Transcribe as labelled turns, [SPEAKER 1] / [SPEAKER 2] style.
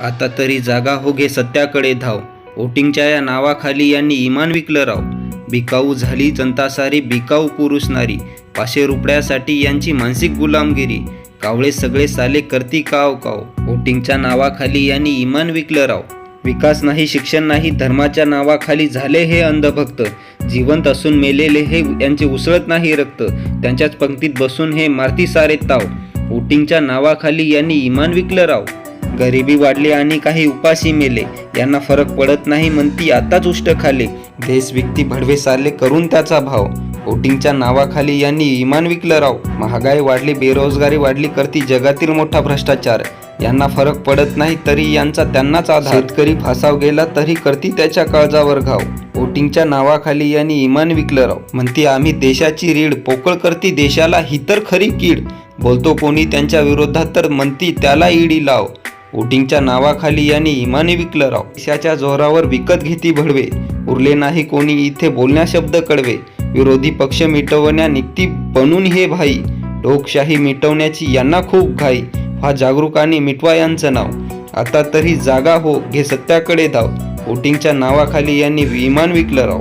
[SPEAKER 1] आता तरी जागा हो घे सत्याकडे धाव. वोटिंगच्या या नावाखाली यांनी इमान विकलं राव. बिकाऊ झाली जनता सारी बिकाऊ पुरुष नारी. पाचशे रुपयासाठी यांची मानसिक गुलामगिरी. कावळे सगळे साले करती काव काव. वोटिंगच्या नावाखाली यांनी इमान विकलं राव. विकास नाही शिक्षण नाही धर्माच्या नावाखाली झाले हे अंधभक्त. जिवंत असून मेलेले हे यांचे उसळत नाही रक्त. त्यांच्याच पंक्तीत बसून हे मारती सारे ताव. वोटिंगच्या नावाखाली यांनी इमान विकलं राव. गरिबी वाढली आणि काही उपाशी मेले. यांना फरक पडत नाही म्हणती आताच उष्ट खाले. देश विकती भडवे सारले करून त्याचा भाव. वोटिंगच्या नावाखाली यांनी इमान विकलं राव. महागाई वाढली बेरोजगारी वाढली करती जगातील मोठा भ्रष्टाचार. यांना फरक पडत नाही तरी यांचा त्यांनाच आधार. शेतकरी फासाव गेला तरी करती त्याच्या काळजावर घाव. वोटिंगच्या नावाखाली यांनी इमान विकलं राव. म्हणती आम्ही देशाची रीड पोकळ करती देशाला ही तर खरी कीड. बोलतो कोणी त्यांच्या विरोधात तर म्हणती त्याला ईडी लाव. वोटिंगच्या नावाखाली यांनी इमानी विकलं राव. पैशाच्या जोरावर विकत घेती भडवे. उरले नाही कोणी इथे बोलण्या शब्द कडवे. विरोधी पक्ष मिटवण्या निघती बनून हे भाई. लोकशाही मिटवण्याची यांना खूप घाई. हा जागरूक आणि मिटवा यांचं नाव. आता तरी जागा हो घे सत्याकडे धाव. वोटिंगच्या नावाखाली यांनी विमान विकलं राव.